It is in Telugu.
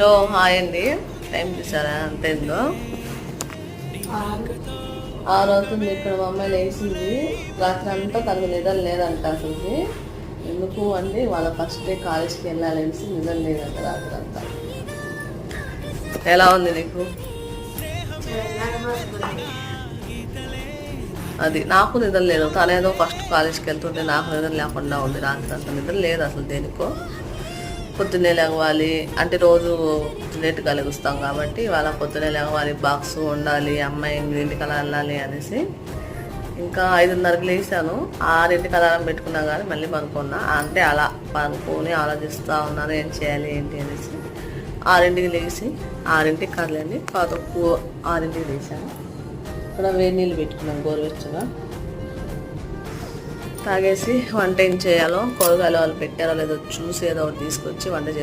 లో హాయ్ అండి. టైం చూసారా? అంత ఏందో ఆరు అవుతుంది ఇక్కడ మా అమ్మాయి లేచింది. రాత్రి అంతా తనకు నిద్ర లేదంట అసలు ఎందుకు అంటే వాళ్ళ ఫస్ట్ డే కాలేజ్కి వెళ్ళాలనేసి నిద్ర లేదంట రాత్రి అంతా. ఎలా ఉంది నీకు? అది నాకు నిద్ర లేదు. తనేదో ఫస్ట్ కాలేజ్కి వెళ్తుంటే నాకు నిద్ర లేకుండా ఉంది. రాత్రి అంత నిద్ర లేదు అసలు దేనికో. పొద్దున్నే లేవాలి. అంటే రోజు లేట్గా లెగుస్తాం కాబట్టి ఇవాళ పొద్దున్నే లేవాలి బాక్స్ ఉండాలి అమ్మాయి ఎనిమిదింటికి అలా వెళ్ళాలి అనేసి ఇంకా ఐదున్నరకు లేచాను. ఆరింటికి అలారం పెట్టుకున్నా కానీ మళ్ళీ పనుకున్నా. అంటే అలా పనుకొని ఆలోచిస్తూ ఉన్నాను ఏం చేయాలి ఏంటి అనేసి. ఆరింటికి లేచి ఆరింటికి కదలండి తక్కువ ఆరింటికి లేచాను. ఇక్కడ వేడి నీళ్ళు పెట్టుకున్నాం గోరువెచ్చగా. తాగేసి వంట ఏం చేయాలో కూరగాయలు వాళ్ళు పెట్టారో లేదో చూసి ఏదో ఒకటి తీసుకొచ్చి వంట